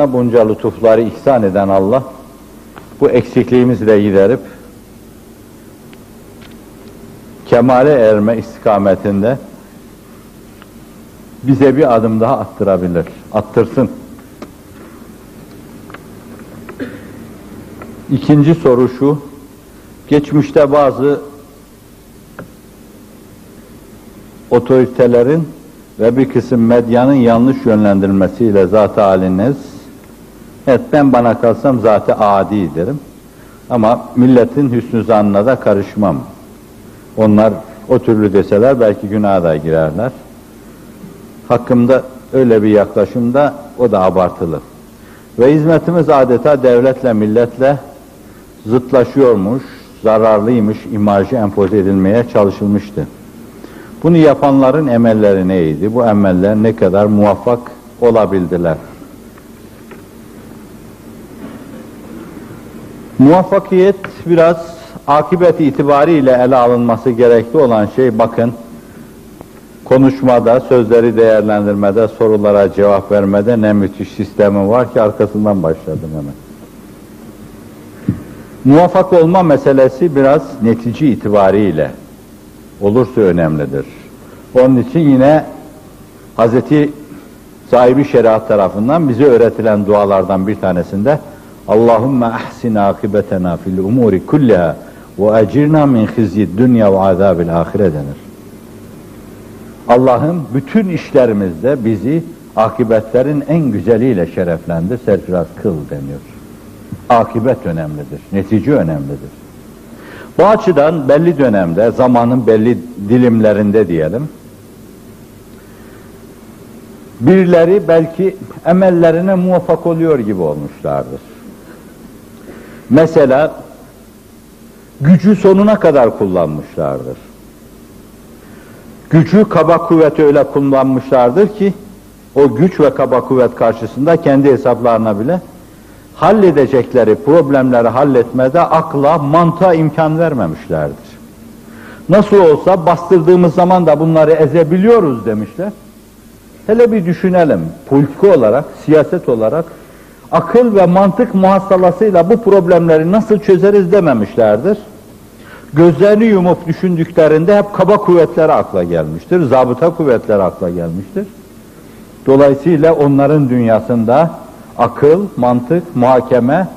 kullarına bunca lütufları ihsan eden Allah, bu eksikliğimizi de giderip, kemale erme istikametinde bize bir adım daha attırabilir. Attırsın. İkinci soru şu, geçmişte bazı otoritelerin ve bir kısım medyanın yanlış yönlendirilmesiyle zat-ı haliniz, evet ben bana kalsam zat-ı adi derim. Ama milletin hüsnü zannına da karışmam. Onlar o türlü deseler belki günaha da girerler. Hakkımda öyle bir yaklaşımda o da abartılı. Ve hizmetimiz adeta devletle milletle zıtlaşıyormuş, zararlıymış imajı empoze edilmeye çalışılmıştı. Bunu yapanların emelleri neydi? Bu emeller ne kadar muvaffak olabildiler? Muvaffakiyet biraz akıbet itibariyle ele alınması gerekli olan şey bakın konuşmada, sözleri değerlendirmede, sorulara cevap vermede ne müthiş sistemi var ki arkasından başladım hemen. Muvaffak olma meselesi biraz netice itibariyle olursa önemlidir. Onun için yine Hazreti sahibi şeriat tarafından bize öğretilen dualardan bir tanesinde Allahümme ahsin akibetena fil umuri kulliha ve ecirna min khizyid dünya ve azabil ahire denir. Allah'ım bütün işlerimizde bizi akibetlerin en güzeliyle şereflendir, serfiraz kıl deniyor. Akibet önemlidir, netice önemlidir. Bu açıdan belli dönemde, zamanın belli dilimlerinde diyelim, birileri belki emellerine muvaffak oluyor gibi olmuşlardır. Mesela gücü sonuna kadar kullanmışlardır. Gücü kaba kuvveti öyle kullanmışlardır ki o güç ve kaba kuvvet karşısında kendi hesaplarına bile halledecekleri problemleri halletmede akla, mantığa imkan vermemişlerdir. Nasıl olsa bastırdığımız zaman da bunları ezebiliyoruz demişler. Hele bir düşünelim, politika olarak, siyaset olarak akıl ve mantık muhasalasıyla bu problemleri nasıl çözeriz dememişlerdir. Gözlerini yumup düşündüklerinde hep kaba kuvvetleri akla gelmiştir, zabıta kuvvetleri akla gelmiştir. Dolayısıyla onların dünyasında akıl, mantık, muhakeme,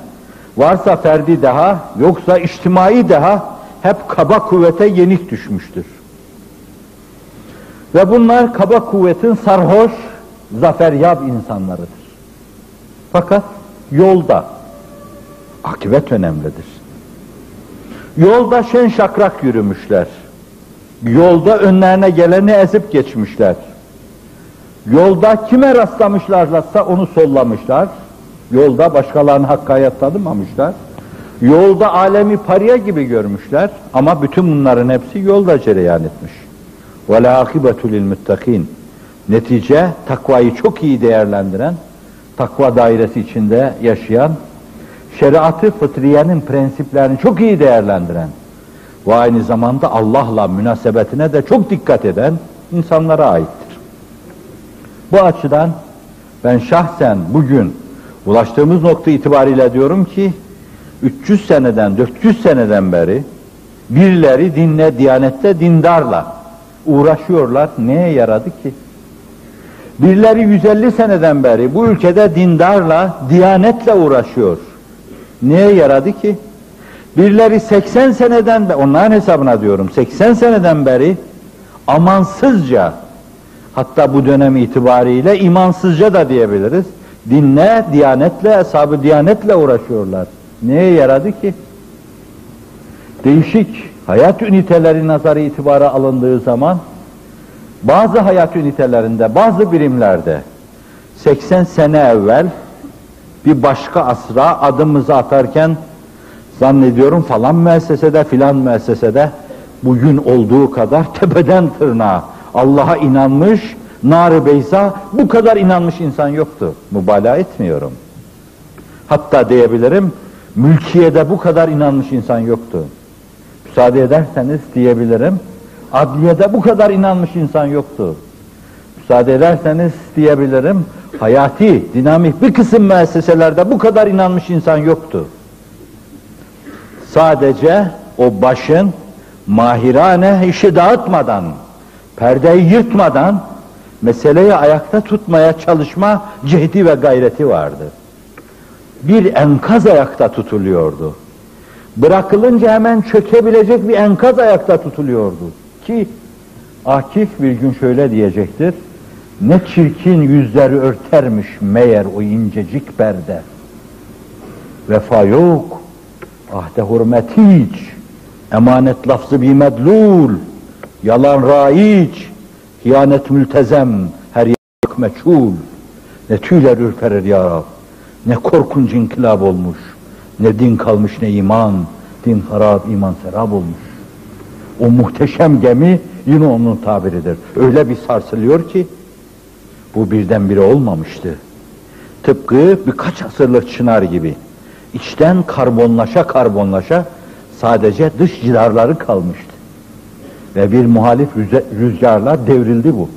varsa ferdi daha, yoksa içtimai daha hep kaba kuvvete yenik düşmüştür. Ve bunlar kaba kuvvetin sarhoş, zaferyab insanlarıdır. Fakat yolda akıbet önemlidir. Yolda şen şakrak yürümüşler. Yolda önlerine geleni ezip geçmişler. Yolda kime rastlamışlarsa onu sollamışlar. Yolda başkalarını hakkaya tanımamışlar. Yolda alemi pariye gibi görmüşler ama bütün bunların hepsi yolda cereyan etmiş. Ve la akibetu lil muttakin. Netice takvayı çok iyi değerlendiren takva dairesi içinde yaşayan, şeriatı fıtriyenin prensiplerini çok iyi değerlendiren ve aynı zamanda Allah'la münasebetine de çok dikkat eden insanlara aittir. Bu açıdan ben şahsen bugün ulaştığımız nokta itibariyle diyorum ki 300 seneden 400 seneden beri birileri dinle, diyanette, dindarla uğraşıyorlar. Neye yaradı ki? Birileri 150 seneden beri bu ülkede dindarla, diyanetle uğraşıyor. Neye yaradı ki? Birileri 80 seneden onların hesabına diyorum, 80 seneden beri amansızca, hatta bu dönem itibariyle imansızca da diyebiliriz, dinle, diyanetle, hesabı diyanetle uğraşıyorlar. Neye yaradı ki? Değişik hayat üniteleri nazarı itibara alındığı zaman bazı hayat ünitelerinde, bazı birimlerde 80 sene evvel bir başka asra adımımızı atarken zannediyorum falan müessesede filan müessesede bugün olduğu kadar tepeden tırnağa Allah'a inanmış, nar beyza bu kadar inanmış insan yoktu. Mübalağa etmiyorum. Hatta diyebilirim mülkiyede bu kadar inanmış insan yoktu. Müsaade ederseniz diyebilirim adliyede bu kadar inanmış insan yoktu. Müsaade ederseniz diyebilirim hayati, dinamik bir kısım müesseselerde bu kadar inanmış insan yoktu. Sadece o başın mahirane işi dağıtmadan, perdeyi yırtmadan meseleyi ayakta tutmaya çalışma cehdi ve gayreti vardı. Bir enkaz ayakta tutuluyordu. Bırakılınca hemen çökebilecek bir enkaz ayakta tutuluyordu. Ki Akif bir gün şöyle diyecektir. Ne çirkin yüzleri örtermiş meğer o incecik perde. Vefa yok, ahde hürmet hiç, emanet lafzı bir medlul, yalan raiç, hiyanet mültezem, her yak meçhul. Ne tüyler ürperir ya Rab, ne korkunç inkılap olmuş, ne din kalmış ne iman, din harap, iman serap olmuş. O muhteşem gemi yine onun tabiridir. Öyle bir sarsılıyor ki, bu birdenbire olmamıştı. Tıpkı birkaç asırlık çınar gibi. içten karbonlaşa karbonlaşa sadece dış cidarları kalmıştı. Ve bir muhalif rüzgarla devrildi bu.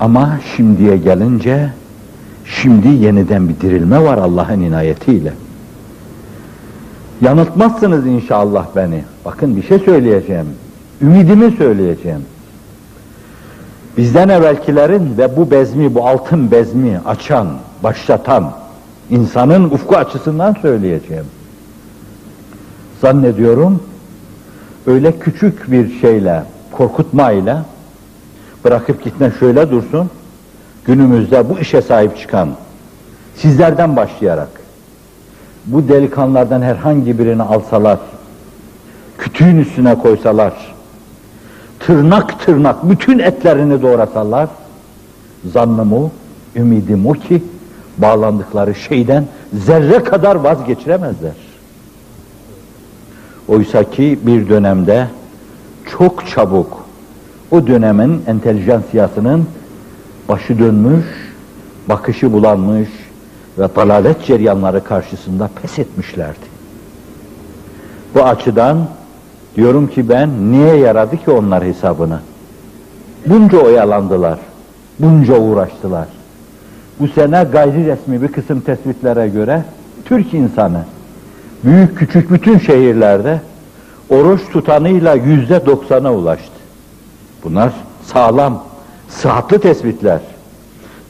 Ama şimdiye gelince, şimdi yeniden bir dirilme var Allah'ın inayetiyle. Yanıltmazsınız inşallah beni. Bakın bir şey söyleyeceğim. Ümidimi söyleyeceğim. Bizden evvelkilerin ve bu bezmi, bu altın bezmi açan, başlatan insanın ufku açısından söyleyeceğim. Zannediyorum öyle küçük bir şeyle, korkutmayla bırakıp gitme şöyle dursun, günümüzde bu işe sahip çıkan, sizlerden başlayarak, bu delikanlardan herhangi birini alsalar, kütüğün üstüne koysalar, tırnak tırnak bütün etlerini doğrasalar, zannım o, ümidim o ki, bağlandıkları şeyden zerre kadar vazgeçiremezler. Oysa ki bir dönemde çok çabuk o dönemin entelijansiyasının başı dönmüş, bakışı bulanmış ve dalalet ceryanları karşısında pes etmişlerdi. Bu açıdan diyorum ki ben niye yaradı ki onlar hesabını? Bunca oyalandılar, bunca uğraştılar. Bu sene gayri resmi bir kısım tespitlere göre Türk insanı büyük küçük bütün şehirlerde oruç tutanıyla yüzde doksana ulaştı. Bunlar sağlam, sıhhatlı tespitler.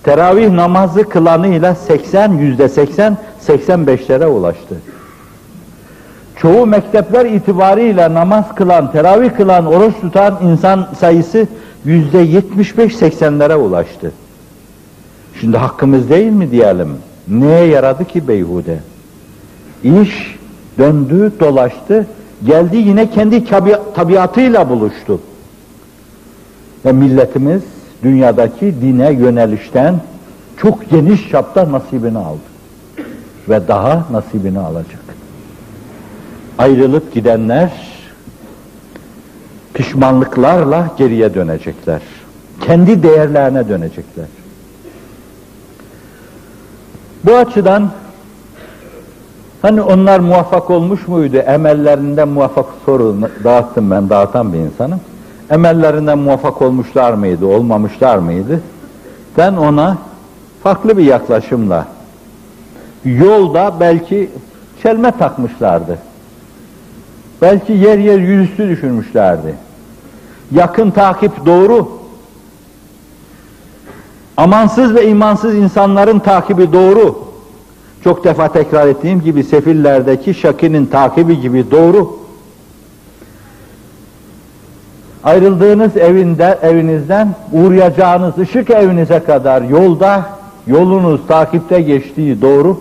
Teravih namazı kılanıyla 80, yüzde 80, 85'lere ulaştı. Çoğu mektepler itibariyle namaz kılan, teravih kılan, oruç tutan insan sayısı yüzde 75-80'lere ulaştı. Şimdi hakkımız değil mi diyelim? Neye yaradı ki beyhude? İş döndü, dolaştı, geldi yine kendi tabiatıyla buluştu. Ve milletimiz dünyadaki dine yönelişten çok geniş çapta nasibini aldı. Ve daha nasibini alacak. Ayrılıp gidenler pişmanlıklarla geriye dönecekler. Kendi değerlerine dönecekler. Bu açıdan hani onlar muvaffak olmuş muydu? Emellerinden muvaffak soru dağıttım ben, dağıtan bir insanım. Emellerinden muvaffak olmuşlar mıydı, olmamışlar mıydı? Ben ona farklı bir yaklaşımla yolda belki çelme takmışlardı. Belki yer yer yüzüstü düşürmüşlerdi. Yakın takip doğru. Amansız ve imansız insanların takibi doğru. Çok defa tekrar ettiğim gibi sefillerdeki Şaki'nin takibi gibi doğru. Ayrıldığınız evinde, evinizden uğrayacağınız ışık evinize kadar yolda, yolunuz takipte geçtiği doğru.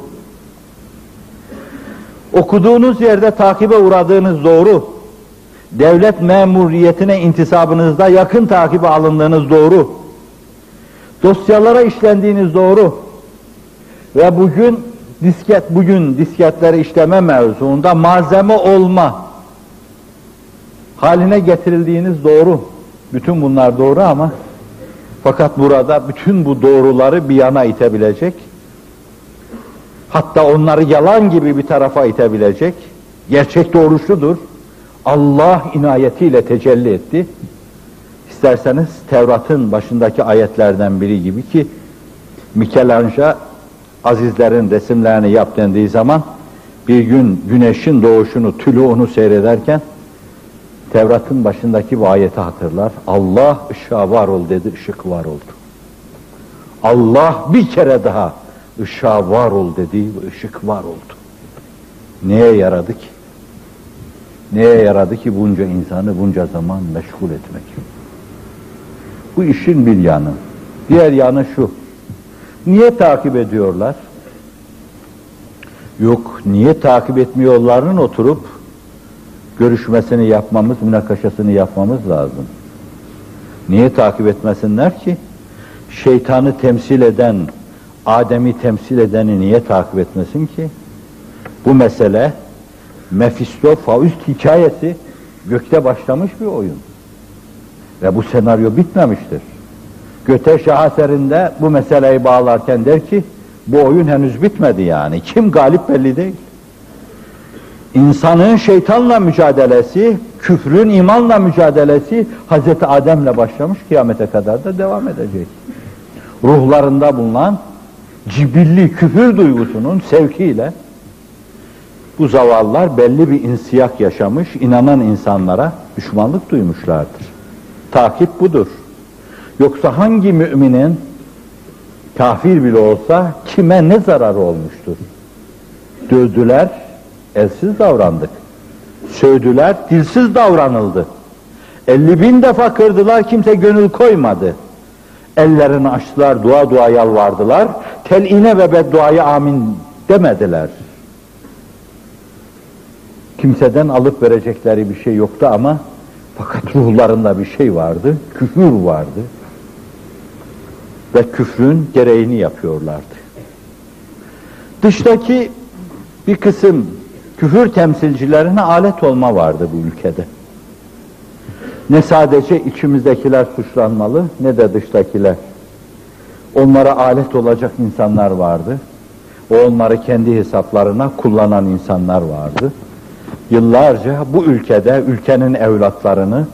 Okuduğunuz yerde takibe uğradığınız doğru. Devlet memuriyetine intisabınızda yakın takibe alındığınız doğru. Dosyalara işlendiğiniz doğru. Ve bugün disket, bugün disketleri işleme mevzuunda malzeme olma haline getirildiğiniz doğru. Bütün bunlar doğru ama fakat burada bütün bu doğruları bir yana itebilecek, hatta onları yalan gibi bir tarafa itebilecek, gerçek doğruşudur. Allah inayetiyle tecelli etti. İsterseniz Tevrat'ın başındaki ayetlerden biri gibi ki Michelangelo azizlerin resimlerini yap dendiği zaman bir gün güneşin doğuşunu, tülüğünü seyrederken Tevrat'ın başındaki bu ayeti hatırlar. Allah ışığa var ol dedi, ışık var oldu. Allah bir kere daha ışığa var ol dedi ışık var oldu. Neye yaradı ki? Neye yaradı ki bunca insanı bunca zaman meşgul etmek? Bu işin bir yanı. Diğer yanı şu. Niye takip ediyorlar? Yok, niye takip etmiyorlarının oturup görüşmesini yapmamız, münakaşasını yapmamız lazım. Niye takip etmesinler ki? Şeytanı temsil eden, Adem'i temsil edeni niye takip etmesin ki? Bu mesele Mefisto Faust hikayesi gökte başlamış bir oyun. Ve bu senaryo bitmemiştir. Göte şaheserinde bu meseleyi bağlarken der ki bu oyun henüz bitmedi yani. Kim galip belli değil. İnsanın şeytanla mücadelesi, küfrün imanla mücadelesi Hazreti Adem'le başlamış kıyamete kadar da devam edecek. Ruhlarında bulunan cibilli küfür duygusunun sevkiyle bu zavallar belli bir insiyak yaşamış, inanan insanlara düşmanlık duymuşlardır. Takip budur. Yoksa hangi müminin kafir bile olsa kime ne zararı olmuştur? Dövdüler, elsiz davrandık. Sövdüler, dilsiz davranıldı. 50 bin defa kırdılar, kimse gönül koymadı. Ellerini açtılar, dua dua yalvardılar. Teline ve bedduaya amin demediler. Kimseden alıp verecekleri bir şey yoktu ama fakat ruhlarında bir şey vardı, küfür vardı. Ve küfrün gereğini yapıyorlardı. Dıştaki bir kısım küfür temsilcilerine alet olma vardı bu ülkede. Ne sadece içimizdekiler suçlanmalı ne de dıştakiler. Onlara alet olacak insanlar vardı. O onları kendi hesaplarına kullanan insanlar vardı. Yıllarca bu ülkede ülkenin evlatlarını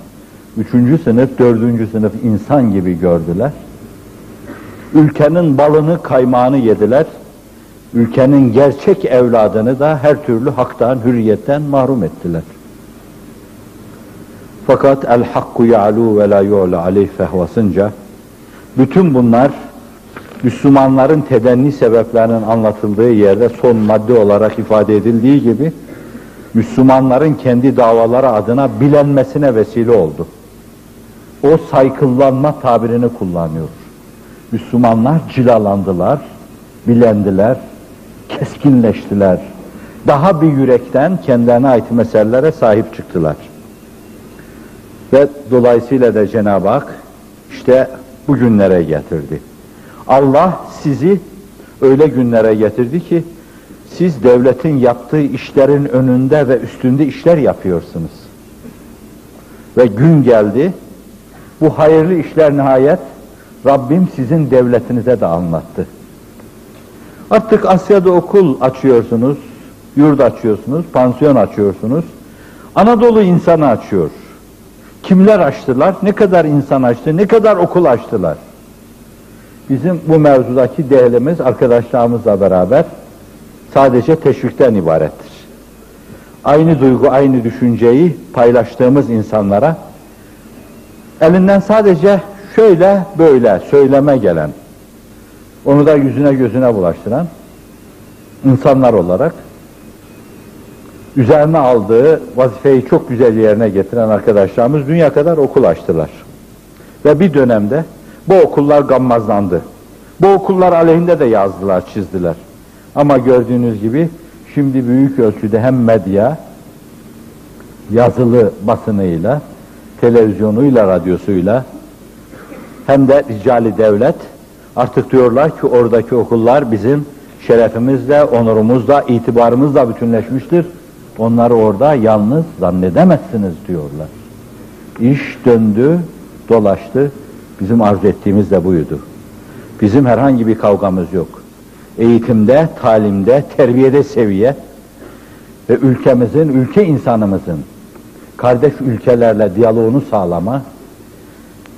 üçüncü sınıf, dördüncü sınıf insan gibi gördüler. Ülkenin balını, kaymağını yediler. Ülkenin gerçek evladını da her türlü haktan, hürriyetten mahrum ettiler. Fakat el hakku ya'lu ve la yu'la aleyh fehvasınca bütün bunlar Müslümanların tedenni sebeplerinin anlatıldığı yerde son madde olarak ifade edildiği gibi Müslümanların kendi davaları adına bilenmesine vesile oldu. O saykıllanma tabirini kullanıyor. Müslümanlar cilalandılar, bilendiler, keskinleştiler. Daha bir yürekten kendilerine ait meselelere sahip çıktılar. Ve dolayısıyla da Cenab-ı Hak işte bu günlere getirdi. Allah sizi öyle günlere getirdi ki siz devletin yaptığı işlerin önünde ve üstünde işler yapıyorsunuz. Ve gün geldi, bu hayırlı işler nihayet Rabbim sizin devletinize de anlattı. Artık Asya'da okul açıyorsunuz, yurt açıyorsunuz, pansiyon açıyorsunuz. Anadolu insanı açıyor. Kimler açtılar? Ne kadar insan açtı? Ne kadar okul açtılar? Bizim bu mevzudaki değerimiz arkadaşlarımızla beraber sadece teşvikten ibarettir. Aynı duygu, aynı düşünceyi paylaştığımız insanlara elinden sadece şöyle böyle söyleme gelen, onu da yüzüne gözüne bulaştıran insanlar olarak üzerine aldığı vazifeyi çok güzel yerine getiren arkadaşlarımız dünya kadar okul açtılar. Ve bir dönemde bu okullar gammazlandı. Bu okullar aleyhinde de yazdılar, çizdiler. Ama gördüğünüz gibi şimdi büyük ölçüde hem medya, yazılı basınıyla, televizyonuyla, radyosuyla hem de ricali devlet artık diyorlar ki oradaki okullar bizim şerefimizle, onurumuzla, itibarımızla bütünleşmiştir. Onları orada yalnız zannedemezsiniz diyorlar. İş döndü, dolaştı. Bizim arzu ettiğimiz de buydu. Bizim herhangi bir kavgamız yok. Eğitimde, talimde, terbiyede seviye ve ülkemizin, ülke insanımızın kardeş ülkelerle diyaloğunu sağlama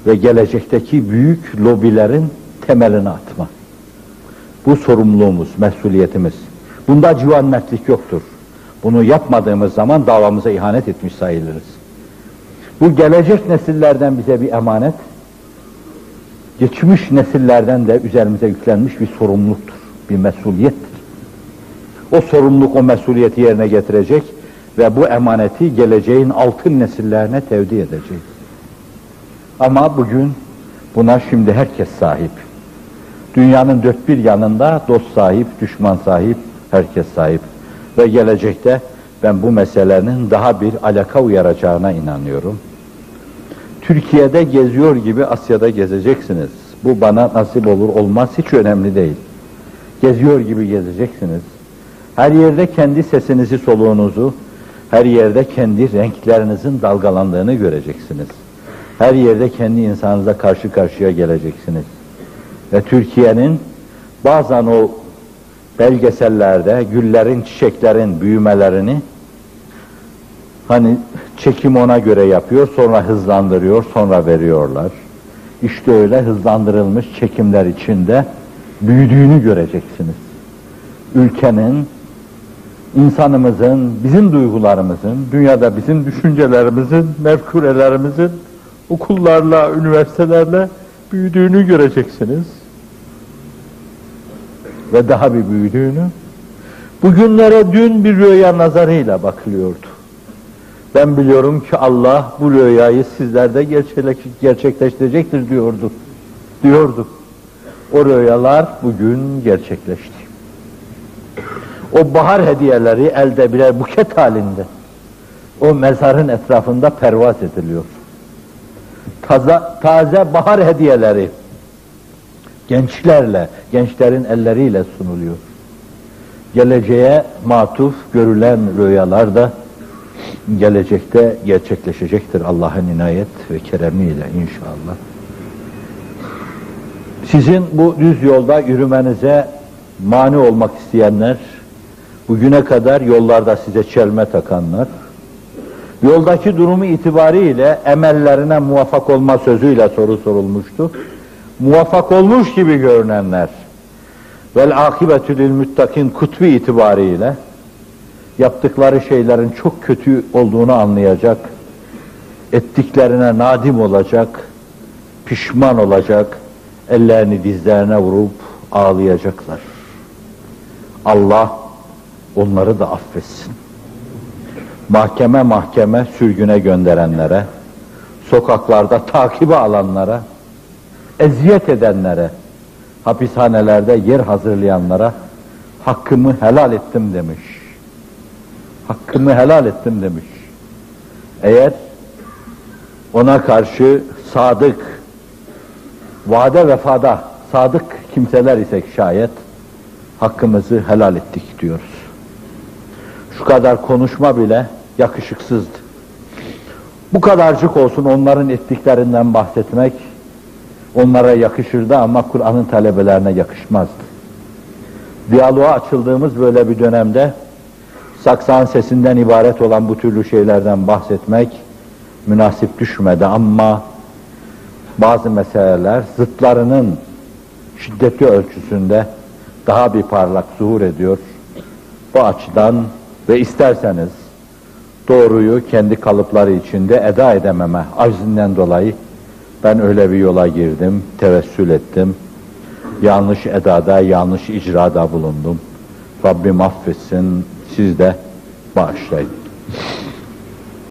ve gelecekteki büyük lobilerin temelini atma. Bu sorumluluğumuz, mesuliyetimiz. Bunda civan mertlik yoktur. Bunu yapmadığımız zaman davamıza ihanet etmiş sayılırız. Bu gelecek nesillerden bize bir emanet, geçmiş nesillerden de üzerimize yüklenmiş bir sorumluluktur, bir mesuliyettir. O sorumluluk, o mesuliyeti yerine getirecek ve bu emaneti geleceğin altın nesillerine tevdi edeceğiz. Ama bugün buna şimdi herkes sahip. Dünyanın dört bir yanında dost sahip, düşman sahip, herkes sahip. Ve gelecekte ben bu meselenin daha bir alaka uyaracağına inanıyorum. Türkiye'de geziyor gibi Asya'da gezeceksiniz. Bu bana nasip olur olmaz hiç önemli değil. Geziyor gibi gezeceksiniz. Her yerde kendi sesinizi, soluğunuzu, her yerde kendi renklerinizin dalgalandığını göreceksiniz. Her yerde kendi insanınıza karşı karşıya geleceksiniz. Ve Türkiye'nin bazen o belgesellerde güllerin, çiçeklerin büyümelerini hani çekim ona göre yapıyor, sonra hızlandırıyor, sonra veriyorlar. İşte öyle hızlandırılmış çekimler içinde büyüdüğünü göreceksiniz. Ülkenin, insanımızın, bizim duygularımızın, dünyada bizim düşüncelerimizin, mefkurelerimizin okullarla, üniversitelerle büyüdüğünü göreceksiniz. Ve daha bir büyüdüğünü. Bugünlere dün bir rüya nazarıyla bakılıyordu. Ben biliyorum ki Allah bu rüyayı sizlerde gerçekleştirecektir diyordu. Diyordu. O rüyalar bugün gerçekleşti. O bahar hediyeleri elde birer buket halinde o mezarın etrafında pervaz ediliyor. Taze, taze bahar hediyeleri gençlerle, gençlerin elleriyle sunuluyor. Geleceğe matuf görülen rüyalar da gelecekte gerçekleşecektir Allah'ın inayet ve keremiyle inşallah. Sizin bu düz yolda yürümenize mani olmak isteyenler, bugüne kadar yollarda size çelme takanlar, yoldaki durumu itibariyle emellerine muvaffak olma sözüyle soru sorulmuştu. Muvaffak olmuş gibi görünenler, vel akibetü lil müttakin kutbi itibariyle, yaptıkları şeylerin çok kötü olduğunu anlayacak, ettiklerine nadim olacak, pişman olacak, ellerini dizlerine vurup ağlayacaklar. Allah onları da affetsin. Mahkeme mahkeme sürgüne gönderenlere, sokaklarda takibe alanlara, eziyet edenlere, hapishanelerde yer hazırlayanlara hakkımı helal ettim demiş. Hakkımı helal ettim demiş. Eğer ona karşı sadık, vade vefada sadık kimseler isek şayet hakkımızı helal ettik diyoruz. Şu kadar konuşma bile yakışıksızdı. Bu kadarcık olsun onların ettiklerinden bahsetmek onlara yakışırdı ama Kur'an'ın talebelerine yakışmazdı. Diyaloğa açıldığımız böyle bir dönemde saksan sesinden ibaret olan bu türlü şeylerden bahsetmek münasip düşmedi ama bazı meseleler zıtlarının şiddeti ölçüsünde daha bir parlak zuhur ediyor. Bu açıdan ve isterseniz doğruyu kendi kalıpları içinde eda edememe aczinden dolayı ben öyle bir yola girdim, tevessül ettim. Yanlış edada, yanlış icrada bulundum. Rabbim affetsin, siz de bağışlayın.